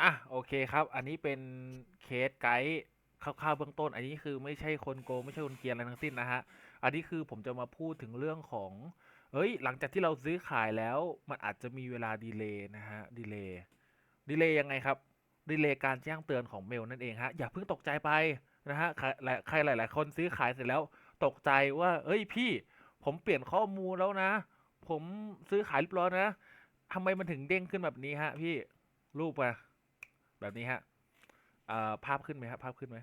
อะโอเคครับ อันนี้เป็นเคสไกด์คร่าวๆเบื้องต้น อันนี้คือไม่ใช่คนโกงไม่ใช่คนเกียนอะไรทั้งสิ้นนะฮะ อันนี้คือผมจะมาพูดถึงเรื่องของเฮ้ย หลังจากที่เราซื้อขายแล้ว มันอาจจะมีเวลาดีเลย์นะฮะ ดีเลย์ ดีเลย์ยังไงครับ ดีเลย์การแจ้งเตือนของเมลนั่นเองฮะ อย่าเพิ่งตกใจไปนะฮะ ใครหลายใครหลายๆคนซื้อขายเสร็จแล้วตกใจว่า เอ้ยพี่ ผมเปลี่ยนข้อมูลแล้วนะ ผมซื้อขายเรียบร้อยนะทำไมมันถึงเด้งขึ้นแบบนี้ฮะ พี่ รูปอะ แบบนี้ฮะเอ่อภาพขึ้นไหมครับภาพขึ้นไหม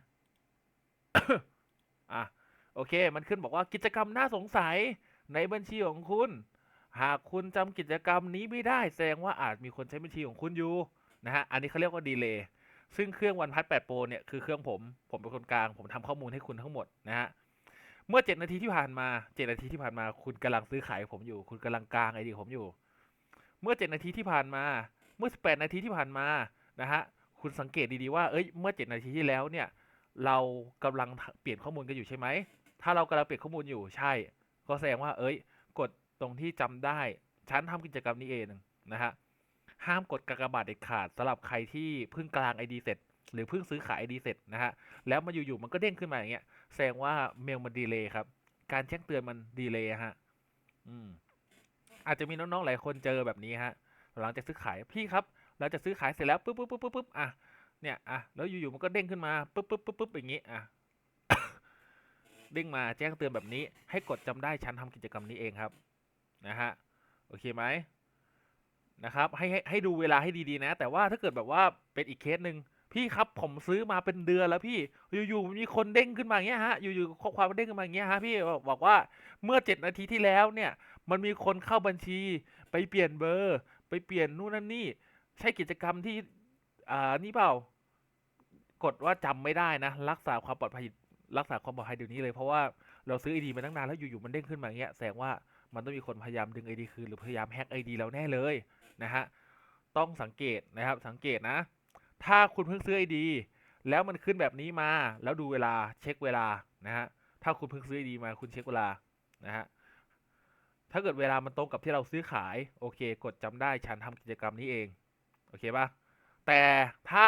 อะโอเค มันขึ้นบอกว่ากิจกรรมน่าสงสัยในบัญชีของคุณ หากคุณจำกิจกรรมนี้ไม่ได้แสดงว่าอาจมีคนใช้บัญชีของคุณอยู่นะฮะอันนี้เขาเรียกว่าดีเลย์ซึ่งเครื่องวันพัด8 Pro เนี่ยคือเครื่องผมผมเป็นคนกลางผมทำข้อมูลให้คุณทั้งหมดนะฮะเมื่อ 7 นาทีที่ผ่านมา 7 นาทีที่ผ่านมา คุณกำลังซื้อขายผมอยู่ คุณกำลังกลางไอเดียผมอยู่ เมื่อ 7 นาทีที่ผ่านมา เมื่อ 18 นาทีที่ผ่านมานะฮะ คุณสังเกตดีๆว่าเอ้ยเมื่อ 7 นาทีที่แล้วเนี่ย เรากำลังเปลี่ยนข้อมูลกันอยู่ใช่ไหม ถ้าเรากำลังเปลี่ยนข้อมูลอยู่ใช่ ก็แสดงว่าเอ้ย กดตรงที่จำได้ ฉันทำกิจกรรมนี้เองนะฮะ ห้ามกดกากบาทเด็ดขาดสำหรับใครที่เพิ่งกลาง ID เสร็จ หรือเพิ่งซื้อขาย ID เสร็จนะฮะ แล้วมาอยู่ๆมันก็เด้งขึ้นมาอย่างเงี้ย แสดงว่าเมลมันดีเลย์ครับ การแจ้งเตือนมันดีเลย์ฮะ อืมอาจจะมีน้องๆหลายคนเจอแบบนี้ฮะ หลังจากซื้อขายพี่ครับ เราจะซื้อขายเสร็จแล้วปุ๊บปุ๊บปุ๊บปุ๊บปุ๊บอะเนี่ยอะแล้วอยู่ๆมันก็เด้งขึ้นมาปุ๊บปุ๊บปุ๊บปุ๊บอย่างงี้อะเด้งมาแจ้งเตือนแบบนี้ ให้กดจำได้ฉันทำกิจกรรมนี้เองครับนะฮะโอเคไหมนะครับให้ให้ให้ดูเวลาให้ดีๆนะ แต่ว่าถ้าเกิดแบบว่าเป็นอีกเคสหนึ่งพี่ครับผมซื้อมาเป็นเดือนแล้วพี่อยู่ๆมีคนเด้งขึ้นมาอย่างเงี้ยฮะอยู่ๆข้อความมันเด้งขึ้นมาอย่างเงี้ยฮะพี่บอกบอกว่าเมื่อเจ็ดนาทีที่แล้วเนี่ย มันมีคนเข้าบัญชีไปเปลี่ยนเบอร์ ไปเปลี่ยนนู่นนั่นนี่ ใช่กิจกรรมที่อ่านี่เปล่ากดว่าจำไม่ได้นะ รักษาความปลอดภัยรักษาความปลอดภัยเดี๋ยวนี้เลยเพราะว่าเราซื้อไอดีมาตั้งนานแล้วอยู่ๆมันเด้งขึ้นมาเงี้ยแสดงว่ามันต้องมีคนพยายามดึงไอดีคืนหรือพยายามแฮ็กไอดีเราแน่เลยนะฮะต้องสังเกตนะครับสังเกตนะ ถ้าคุณเพิ่งซื้อไอดีแล้วมันขึ้นแบบนี้มาแล้วดูเวลาเช็คเวลานะฮะถ้าคุณเพิ่งซื้อไอดีมาคุณเช็คเวลานะฮะถ้าเกิดเวลามันตรงกับที่เราซื้อขายโอเค กดจำได้ฉันทำกิจกรรมนี้เอง อเคปะแต่ถ้า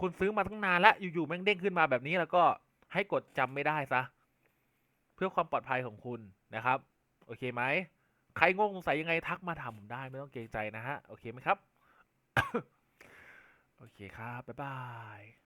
คุณซื้อมาตั้งนานแล้วอยู่ๆแม่งเด้งขึ้นมาแบบนี้แล้วก็ให้กดจำไม่ได้ซะ เพื่อความปลอดภัยของคุณนะครับ โอเคไหมใครงงสงสัยยังไงทักมาถามผมได้ไม่ต้องเกรงใจนะฮะ โอเคไหมครับ โอเคครับ บ๊ายบาย